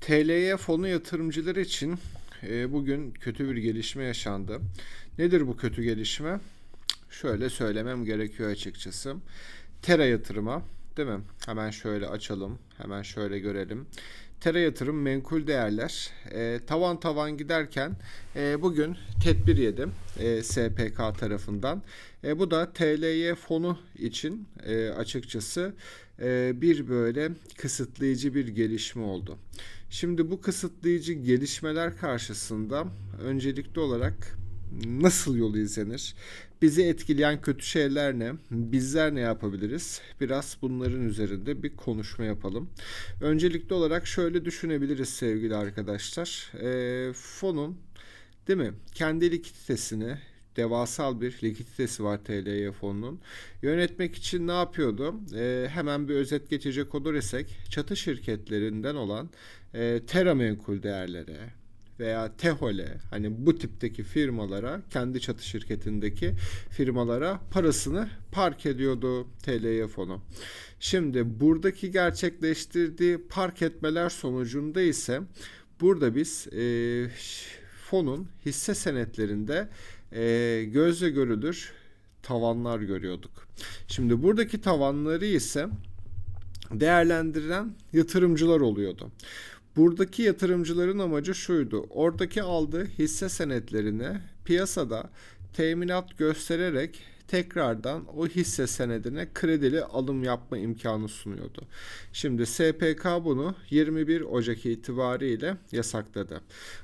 TLY fonu yatırımcıları için e, bugün kötü bir gelişme yaşandı. Nedir bu kötü gelişme? Şöyle söylemem gerekiyor açıkçası. Tera yatırıma, değil mi? Hemen şöyle açalım, hemen şöyle görelim. Tera yatırım menkul değerler e, tavan tavan giderken e, bugün tedbir yedim e, SPK tarafından. E, bu da TLY fonu için e, açıkçası bir böyle kısıtlayıcı bir gelişme oldu. Şimdi bu kısıtlayıcı gelişmeler karşısında öncelikli olarak nasıl yol izlenir? Bizi etkileyen kötü şeyler ne? Bizler ne yapabiliriz? Biraz bunların üzerinde bir konuşma yapalım. Öncelikli olarak şöyle düşünebiliriz sevgili arkadaşlar. E, fonun değil mi? Kendi likiditesini devasal bir likiditesi var TLY fonunun. Yönetmek için ne yapıyordu? E, hemen bir özet geçecek olursek çatı şirketlerinden olan e, Terra menkul değerlere veya Tehole hani bu tipteki firmalara kendi çatı şirketindeki firmalara parasını park ediyordu TLY fonu. Şimdi buradaki gerçekleştirdiği park etmeler sonucunda ise burada biz e, fonun hisse senetlerinde e, gözle görülür tavanlar görüyorduk. Şimdi buradaki tavanları ise değerlendiren yatırımcılar oluyordu. Buradaki yatırımcıların amacı şuydu. Oradaki aldığı hisse senetlerini piyasada teminat göstererek tekrardan o hisse senedine kredili alım yapma imkanı sunuyordu. Şimdi SPK bunu 21 Ocak itibariyle yasakladı.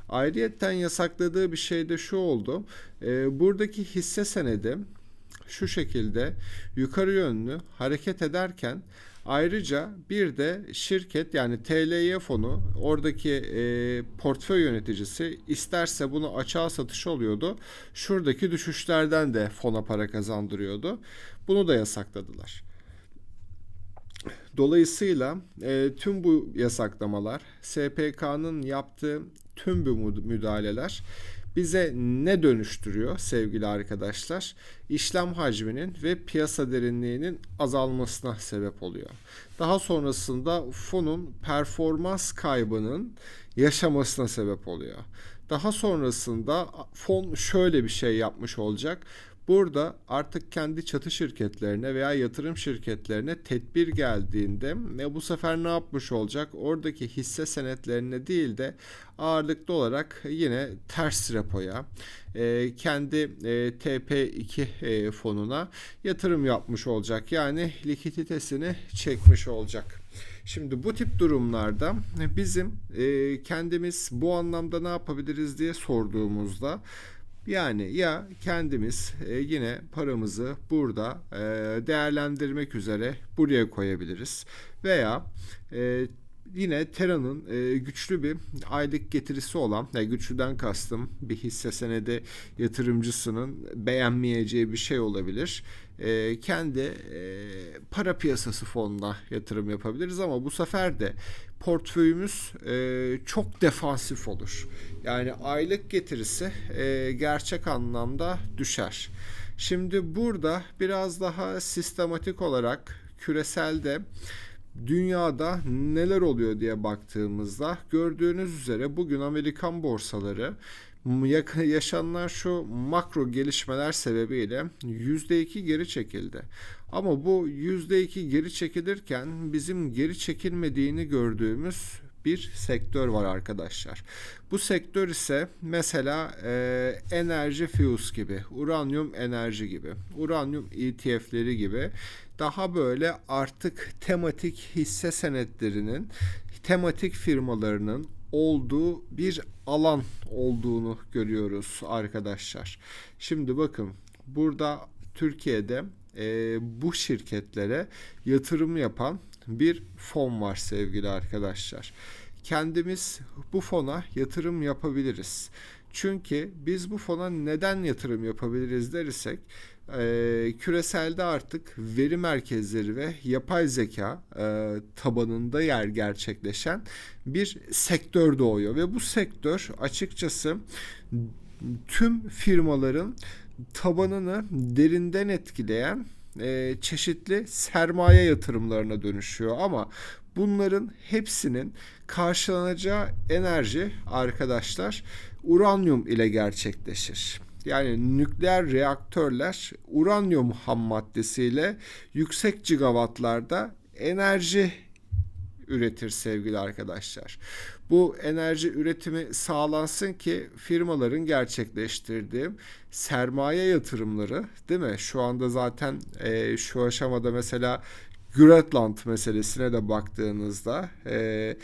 Ayrıyeten yasakladığı bir şey de şu oldu. E, buradaki hisse senedi şu şekilde yukarı yönlü hareket ederken Ayrıca bir de şirket yani TLY fonu oradaki e, portföy yöneticisi isterse bunu açığa satış oluyordu. Şuradaki düşüşlerden de fona para kazandırıyordu. Bunu da yasakladılar. Dolayısıyla e, tüm bu yasaklamalar SPK'nın yaptığı tüm bu müdahaleler bize ne dönüştürüyor sevgili arkadaşlar? İşlem hacminin ve piyasa derinliğinin azalmasına sebep oluyor. Daha sonrasında fonun performans kaybının yaşamasına sebep oluyor. Daha sonrasında fon şöyle bir şey yapmış olacak. Burada artık kendi çatı şirketlerine veya yatırım şirketlerine tedbir geldiğinde ne bu sefer ne yapmış olacak? Oradaki hisse senetlerine değil de ağırlıklı olarak yine ters repoya e, kendi e, TP2 e, fonuna yatırım yapmış olacak. Yani likiditesini çekmiş olacak. Şimdi bu tip durumlarda bizim e, kendimiz bu anlamda ne yapabiliriz diye sorduğumuzda yani ya kendimiz e, yine paramızı burada e, değerlendirmek üzere buraya koyabiliriz veya e, yine Tera'nın e, güçlü bir aylık getirisi olan, yani güçlüden kastım bir hisse senedi yatırımcısının beğenmeyeceği bir şey olabilir. E, kendi e, para piyasası fonuna yatırım yapabiliriz ama bu sefer de portföyümüz e, çok defansif olur. Yani aylık getirisi e, gerçek anlamda düşer. Şimdi burada biraz daha sistematik olarak küreselde dünyada neler oluyor diye baktığımızda gördüğünüz üzere bugün Amerikan borsaları yaşananlar şu makro gelişmeler sebebiyle %2 geri çekildi. Ama bu %2 geri çekilirken bizim geri çekilmediğini gördüğümüz bir sektör var arkadaşlar. Bu sektör ise mesela e, enerji fuse gibi, uranyum enerji gibi, uranyum ETF'leri gibi daha böyle artık tematik hisse senetlerinin, tematik firmalarının olduğu bir alan olduğunu görüyoruz arkadaşlar. Şimdi bakın burada Türkiye'de e, bu şirketlere yatırım yapan bir fon var sevgili arkadaşlar. Kendimiz bu fona yatırım yapabiliriz. Çünkü biz bu fona neden yatırım yapabiliriz dersek e, küreselde artık veri merkezleri ve yapay zeka e, tabanında yer gerçekleşen bir sektör doğuyor ve bu sektör açıkçası tüm firmaların tabanını derinden etkileyen e, çeşitli sermaye yatırımlarına dönüşüyor. Ama Bunların hepsinin karşılanacağı enerji arkadaşlar uranyum ile gerçekleşir. Yani nükleer reaktörler uranyum ham maddesiyle yüksek gigawattlarda enerji üretir sevgili arkadaşlar. Bu enerji üretimi sağlansın ki firmaların gerçekleştirdiği sermaye yatırımları değil mi? Şu anda zaten e, şu aşamada mesela Grönland meselesine de baktığınızda e,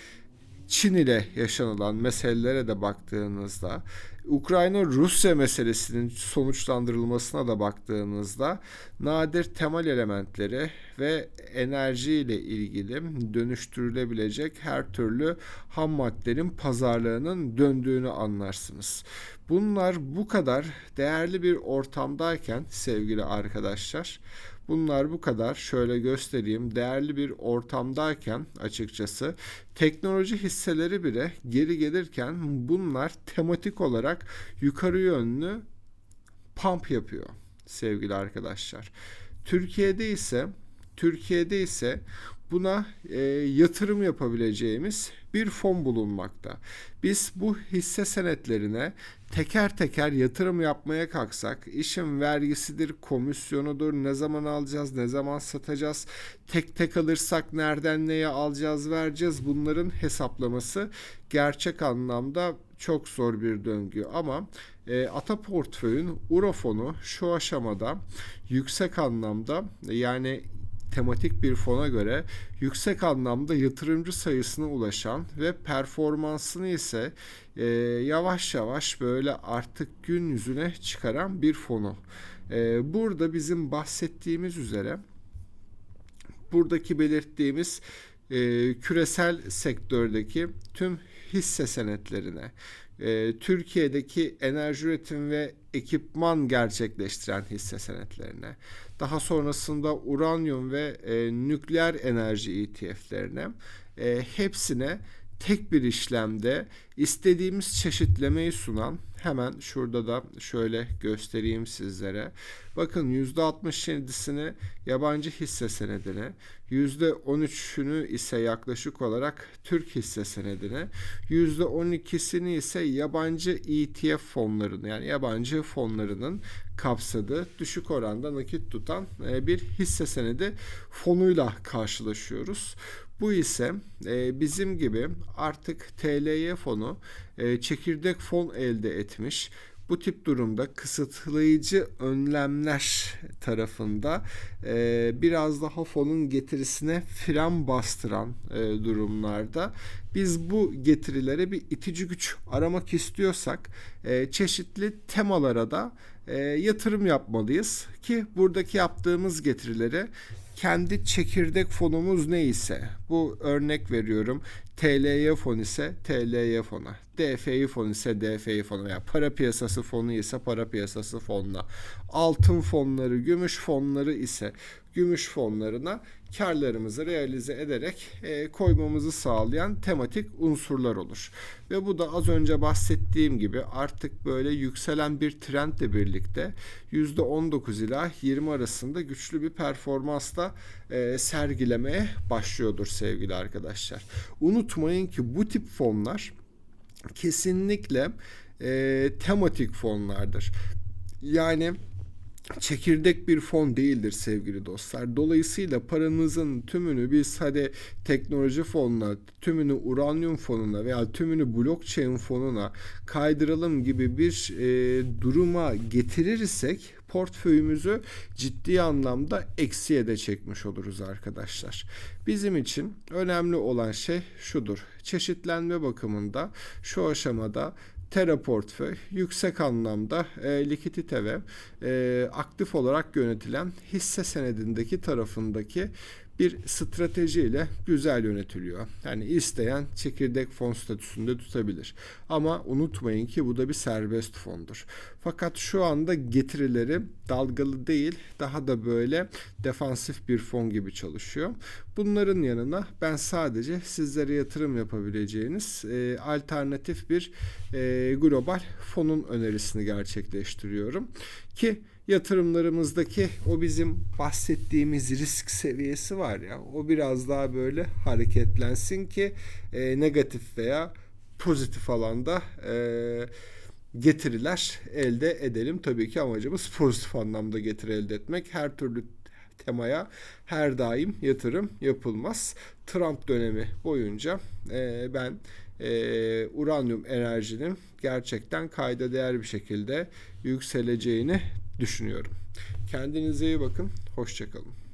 Çin ile yaşanılan meselelere de baktığınızda Ukrayna-Rusya meselesinin sonuçlandırılmasına da baktığınızda nadir temel elementleri ve enerji ile ilgili dönüştürülebilecek her türlü ham maddenin pazarlığının döndüğünü anlarsınız. Bunlar bu kadar değerli bir ortamdayken sevgili arkadaşlar Bunlar bu kadar şöyle göstereyim değerli bir ortamdayken açıkçası teknoloji hisseleri bile geri gelirken bunlar tematik olarak yukarı yönlü pump yapıyor sevgili arkadaşlar. Türkiye'de ise Türkiye'de ise buna e, yatırım yapabileceğimiz bir fon bulunmakta. Biz bu hisse senetlerine teker teker yatırım yapmaya kalksak işin vergisidir, komisyonudur, ne zaman alacağız, ne zaman satacağız, tek tek alırsak nereden neye alacağız, vereceğiz bunların hesaplaması gerçek anlamda çok zor bir döngü. Ama e, Ata Portföy'ün Urofonu şu aşamada yüksek anlamda yani tematik bir fona göre yüksek anlamda yatırımcı sayısına ulaşan ve performansını ise e, yavaş yavaş böyle artık gün yüzüne çıkaran bir fonu. E, burada bizim bahsettiğimiz üzere buradaki belirttiğimiz e, küresel sektördeki tüm hisse senetlerine e, Türkiye'deki enerji üretim ve ekipman gerçekleştiren hisse senetlerine, daha sonrasında uranyum ve e, nükleer enerji ETF'lerine e, hepsine tek bir işlemde istediğimiz çeşitlemeyi sunan hemen şurada da şöyle göstereyim sizlere. Bakın %67'sini yabancı hisse senedine, %13'ünü ise yaklaşık olarak Türk hisse senedine, %12'sini ise yabancı ETF fonlarını yani yabancı fonlarının kapsadığı düşük oranda nakit tutan e, bir hisse senedi fonuyla karşılaşıyoruz. Bu ise e, bizim gibi artık TLY fonu e, çekirdek fon elde etmiş. Bu tip durumda kısıtlayıcı önlemler tarafında e, biraz daha fonun getirisine fren bastıran e, durumlarda biz bu getirilere bir itici güç aramak istiyorsak e, çeşitli temalara da e, yatırım yapmalıyız ki buradaki yaptığımız getirileri kendi çekirdek fonumuz neyse bu örnek veriyorum TLY fon ise TLY fona DFI fon ise DFI fonu veya para piyasası fonu ise para piyasası fonuna altın fonları gümüş fonları ise gümüş fonlarına karlarımızı realize ederek e, koymamızı sağlayan tematik unsurlar olur. Ve bu da az önce bahsettiğim gibi artık böyle yükselen bir trendle birlikte %19 ila 20 arasında güçlü bir performansla e, sergilemeye başlıyordur sevgili arkadaşlar. Unutmayın ki bu tip fonlar kesinlikle e, tematik fonlardır. Yani çekirdek bir fon değildir sevgili dostlar. Dolayısıyla paranızın tümünü biz hadi teknoloji fonuna, tümünü uranyum fonuna veya tümünü blockchain fonuna kaydıralım gibi bir e, duruma getirirsek portföyümüzü ciddi anlamda eksiye de çekmiş oluruz arkadaşlar. Bizim için önemli olan şey şudur. Çeşitlenme bakımında şu aşamada Terra portföy yüksek anlamda e, likidite ve e, aktif olarak yönetilen hisse senedindeki tarafındaki bir stratejiyle güzel yönetiliyor. Yani isteyen çekirdek fon statüsünde tutabilir. Ama unutmayın ki bu da bir serbest fondur. Fakat şu anda getirileri dalgalı değil, daha da böyle defansif bir fon gibi çalışıyor. Bunların yanına ben sadece sizlere yatırım yapabileceğiniz e, alternatif bir e, global fonun önerisini gerçekleştiriyorum ki yatırımlarımızdaki o bizim bahsettiğimiz risk seviyesi var ya o biraz daha böyle hareketlensin ki e, negatif veya pozitif alanda e, getiriler elde edelim. Tabii ki amacımız pozitif anlamda getiri elde etmek. Her türlü temaya her daim yatırım yapılmaz. Trump dönemi boyunca e, ben e, uranyum enerjinin gerçekten kayda değer bir şekilde yükseleceğini düşünüyorum. Kendinize iyi bakın. Hoşçakalın.